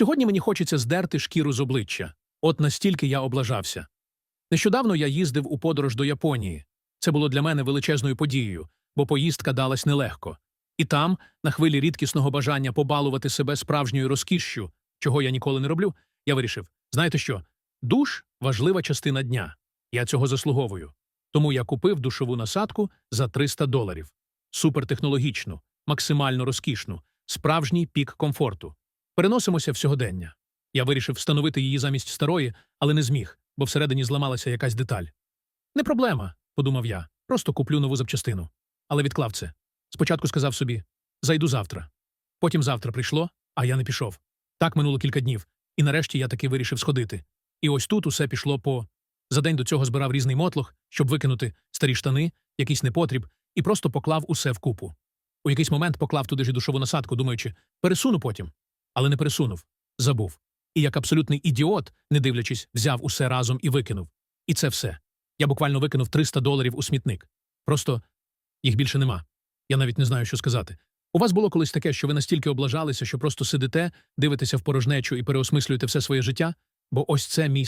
Сьогодні мені хочеться здерти шкіру з обличчя. От настільки я облажався. Нещодавно я їздив у подорож до Японії. Це було для мене величезною подією, бо поїздка далась нелегко. І там, на хвилі рідкісного бажання побалувати себе справжньою розкішшю, чого я ніколи не роблю, я вирішив: знаєте що? Душ важлива частина дня. Я цього заслуговую. Тому я купив душову насадку за 300 доларів. Супертехнологічну, максимально розкішну, справжній пік комфорту. Переносимося в сьогодення. Я вирішив встановити її замість старої, але не зміг, бо всередині зламалася якась деталь. Не проблема, подумав я, просто куплю нову запчастину. Але відклав це. Спочатку сказав собі зайду завтра. Потім завтра прийшло, а я не пішов. Так минуло кілька днів, і нарешті я таки вирішив сходити. І ось тут усе пішло по. За день до цього збирав різний мотлох, щоб викинути старі штани, якийсь непотріб, і просто поклав усе вкупу. У якийсь момент поклав туди ж душову насадку, думаючи, пересуну потім. Але не пересунув, забув. І як абсолютний ідіот, не дивлячись, взяв усе разом і викинув. І це все. Я буквально викинув 300 доларів у смітник. Просто їх більше нема. Я навіть не знаю, що сказати. У вас було колись таке, що ви настільки облажалися, що просто сидите, дивитеся в порожнечу і переосмислюєте все своє життя? Бо ось це мій